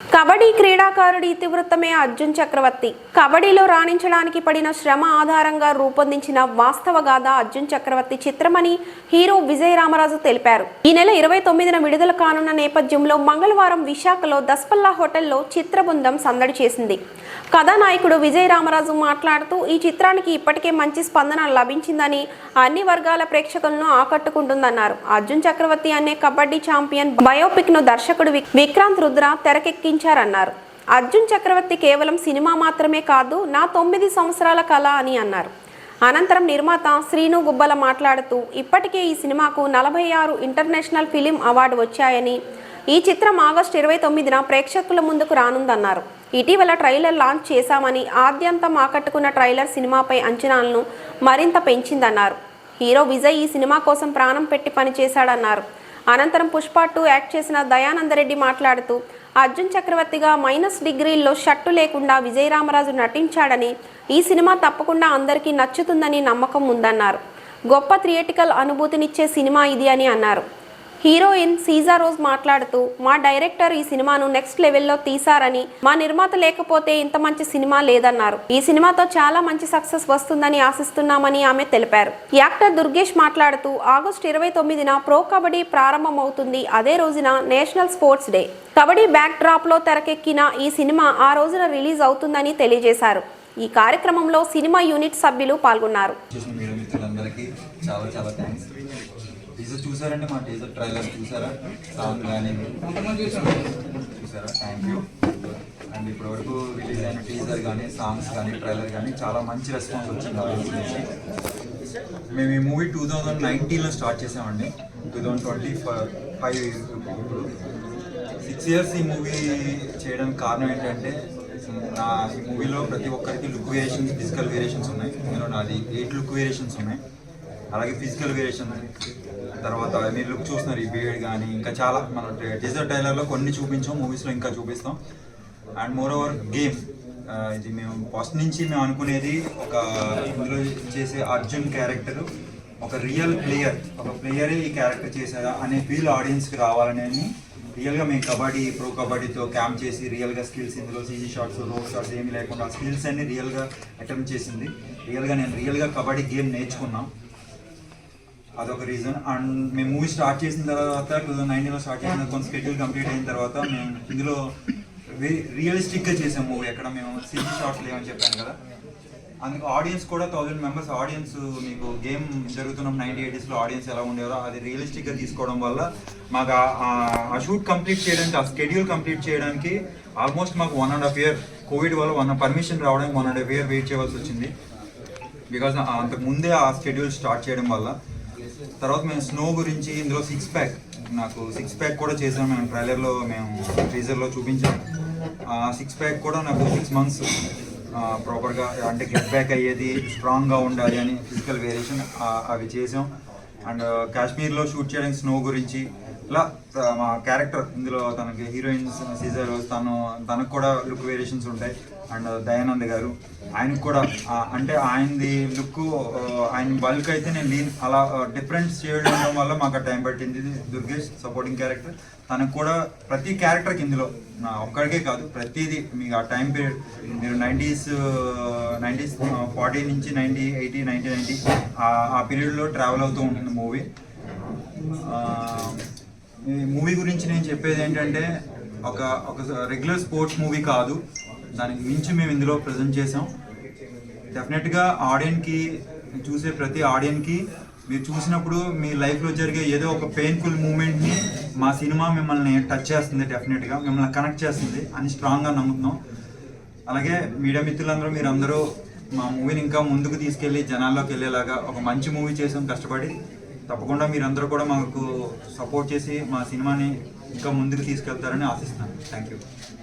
కబడ్డీ క్రీడాకారుడి ఇతివృత్తమే అర్జున్ చక్రవర్తి. కబడ్డీలో రాణించడానికి పడిన శ్రమ ఆధారంగా రూపొందించిన వాస్తవ గాథ అర్జున్ చక్రవర్తి చిత్రమని హీరో విజయ రామరాజు తెలిపారు. ఈ నెల ఇరవై తొమ్మిదిన విడుదల కానున్న నేపథ్యంలో మంగళవారం విశాఖలో దస్పల్లా హోటల్లో చిత్రబృందం సందడి చేసింది. కథానాయకుడు విజయ రామరాజు మాట్లాడుతూ ఈ చిత్రానికి ఇప్పటికే మంచి స్పందన లభించిందని అన్ని వర్గాల ప్రేక్షకులను ఆకట్టుకుంటుందన్నారు. అర్జున్ చక్రవర్తి అనే కబడ్డీ ఛాంపియన్ బయోపిక్ను దర్శకుడు విక్రాంత్ రుద్ర తెరకెక్కి తెరకెక్కించారన్నారు అర్జున్ చక్రవర్తి కేవలం సినిమా మాత్రమే కాదు నా తొమ్మిది సంవత్సరాల కళ అని అన్నారు. అనంతరం నిర్మాత శ్రీను గుబ్బల మాట్లాడుతూ ఇప్పటికే ఈ సినిమాకు నలభై ఆరు ఇంటర్నేషనల్ ఫిలిం అవార్డు వచ్చాయని ఈ చిత్రం ఆగస్టు ఇరవై తొమ్మిదిన ప్రేక్షకుల ముందుకు రానుందన్నారు. ఇటీవల ట్రైలర్ లాంచ్ చేశామని ఆద్యంతం ఆకట్టుకున్న ట్రైలర్ సినిమాపై అంచనాలను మరింత పెంచిందన్నారు. హీరో విజయ్ ఈ సినిమా కోసం ప్రాణం పెట్టి పనిచేశాడన్నారు. అనంతరం పుష్ప టూ యాక్ట్ చేసిన దయానందరెడ్డి మాట్లాడుతూ అర్జున్ చక్రవర్తిగా మైనస్ డిగ్రీల్లో షట్టు లేకుండా విజయరామరాజు నటించాడని ఈ సినిమా తప్పకుండా అందరికీ నచ్చుతుందని నమ్మకం ఉందన్నారు. గొప్ప థియేటికల్ అనుభూతినిచ్చే సినిమా ఇది అని అన్నారు. హీరోయిన్ సీజా రోజ్ మాట్లాడుతూ మా డైరెక్టర్ ఈ సినిమాను నెక్స్ట్ లెవెల్లో తీశారని మా నిర్మాత లేకపోతే ఇంత మంచి సినిమా లేదన్నారు. ఈ సినిమాతో చాలా మంచి సక్సెస్ వస్తుందని ఆశిస్తున్నామని ఆమె తెలిపారు. యాక్టర్ దుర్గేష్ మాట్లాడుతూ ఆగస్టు ఇరవై తొమ్మిదిన ప్రో కబడ్డీ ప్రారంభమవుతుంది. అదే రోజున national sports day. Kabaddi back డ్రాప్లో తెరకెక్కిన ఈ సినిమా ఆ రోజున రిలీజ్ అవుతుందని తెలియజేశారు. ఈ కార్యక్రమంలో సినిమా యూనిట్ సభ్యులు పాల్గొన్నారు. చాలా చాలా టీజర్ చూసారంటే మా టీజర్ ట్రైలర్ చూసారా? సాంగ్ కానీ చూసారా? థ్యాంక్ యూ అండ్ ఇప్పటి వరకు రిలీజ్ అయిన టీజర్ కానీ సాంగ్స్ కానీ ట్రైలర్ కానీ చాలా మంచి రెస్పాన్స్ వచ్చింది ఆడియన్స్ నుంచి. మేము ఈ మూవీ టూ థౌజండ్ నైన్టీన్లో స్టార్ట్ చేసామండి. టూ థౌజండ్ ట్వంటీ ఫైవ్ ఇప్పుడు సిక్స్ ఇయర్స్ ఈ మూవీ చేయడానికి కారణం ఏంటంటే నా ఈ మూవీలో ప్రతి ఒక్కరికి లుక్ వేరియేషన్స్ ఫిజికల్ వేరియేషన్స్ ఉన్నాయి. ఇందులో నాది ఎయిట్ లుక్ వేరియేషన్స్ ఉన్నాయి. అలాగే ఫిజికల్ వేరియేషన్ తర్వాత మీరు లుక్ చూస్తున్నారు ఈ బియర్డ్ కానీ ఇంకా చాలా మన టీజర్ టైలర్లో కొన్ని చూపించాం మూవీస్లో ఇంకా చూపిస్తాం. అండ్ మోర్ ఓవర్ గేమ్ ఇది మేము ఫస్ట్ నుంచి మేము అనుకునేది ఒక ఇందులో చేసే అర్జున్ క్యారెక్టర్ ఒక రియల్ ప్లేయర్ ఒక ప్లేయరే ఈ క్యారెక్టర్ చేశారా అనే ఫీల్ ఆడియన్స్కి రావాలనేది రియల్గా మేము కబడ్డీ ప్రో కబడ్డీతో క్యాంప్ చేసి రియల్గా స్కిల్స్ ఇందులో సీజీ షాట్స్ రోడ్ షాట్స్ ఏమీ లేకుండా స్కిల్స్ అన్ని రియల్గా అటెంప్ట్ చేసింది. రియల్గా నేను రియల్గా కబడ్డీ గేమ్ నేర్చుకున్నాం. అదొక రీజన్ అండ్ మేము మూవీ స్టార్ట్ చేసిన తర్వాత టూ థౌసండ్ నైన్టీన్లో స్టార్ట్ చేసిన కొంత స్కెడ్యూల్ కంప్లీట్ అయిన తర్వాత మేము ఇందులో రియలిస్టిక్గా చేసాం మూవీ ఎక్కడ. మేము సీజీ షార్ట్స్ లేవని చెప్పాను కదా. అందుకు ఆడియన్స్ కూడా థౌజండ్ మెంబర్స్ ఆడియన్స్ మీకు గేమ్ జరుగుతున్న నైన్టీ ఎయిటీస్లో ఆడియన్స్ ఎలా ఉండేవారో అది రియలిస్టిక్గా తీసుకోవడం వల్ల మాకు ఆ- ఆ- ఆ షూట్ కంప్లీట్ చేయడానికి ఆ స్కెడ్యూల్ కంప్లీట్ చేయడానికి ఆల్మోస్ట్ మాకు one and half year Covid వల్ల వన్ పర్మిషన్ రావడానికి one and half year wait చేయవలసి వచ్చింది. బికాజ్ అంతకు ముందే ఆ స్కెడ్యూల్ స్టార్ట్ చేయడం వల్ల తర్వాత మేము స్నో గురించి ఇందులో సిక్స్ ప్యాక్ నాకు సిక్స్ ప్యాక్ కూడా చేసాం మేము ట్రైలర్లో మేము టీజర్లో చూపించాం. ఆ సిక్స్ ప్యాక్ కూడా నాకు సిక్స్ మంత్స్ ప్రాపర్గా అంటే గెట్ బ్యాక్ అయ్యేది స్ట్రాంగ్గా ఉండాలి అని ఫిజికల్ వేరియేషన్ అవి చేసాం అండ్ కాశ్మీర్లో షూట్ చేయడానికి స్నో గురించి ఇలా మా క్యారెక్టర్ ఇందులో తనకి హీరోయిన్స్ సీజర్ తను తనకు కూడా లుక్ వేరియేషన్స్ ఉంటాయి. అండ్ దయానంద్ గారు ఆయనకు కూడా అంటే ఆయనది లుక్ ఆయన బల్క్ అయితే నేను లీన్ అలా డిఫరెంట్ చేయడం వల్ల మాకు టైం పట్టింది. ఇది దుర్గేష్ సపోర్టింగ్ క్యారెక్టర్ తనకు కూడా ప్రతి క్యారెక్టర్కి ఇందులో నా ఒక్కడికే కాదు ప్రతిదీ మీకు ఆ టైం పీరియడ్ మీరు నైంటీస్ నైంటీస్ ఫార్టీ నుంచి నైంటీ ఎయిటీ నైంటీ నైంటీ ఆ పీరియడ్లో ట్రావెల్ అవుతూ ఉంటుంది మూవీ ఈ మూవీ గురించి నేను చెప్పేది ఏంటంటే ఒక ఒక రెగ్యులర్ స్పోర్ట్స్ మూవీ కాదు. దానికి మించి మేము ఇందులో ప్రజెంట్ చేసాం డెఫినెట్గా ఆడియన్కి చూసే ప్రతి ఆడియన్కి మీరు చూసినప్పుడు మీ లైఫ్లో జరిగే ఏదో ఒక పెయిన్ఫుల్ మూమెంట్ని మా సినిమా మిమ్మల్ని టచ్ చేస్తుంది డెఫినెట్గా మిమ్మల్ని కనెక్ట్ చేస్తుంది అని స్ట్రాంగ్గా నమ్ముతున్నాం. అలాగే మీడియా మిత్రులందరూ మీరందరూ మా మూవీని ఇంకా ముందుకు తీసుకెళ్ళి జనాల్లోకి వెళ్ళేలాగా ఒక మంచి మూవీ చేసాం కష్టపడి. తప్పకుండా మీరందరూ కూడా మాకు సపోర్ట్ చేసి మా సినిమాని ఇంకా ముందుకు తీసుకెళ్తారని ఆశిస్తున్నాను. Thank you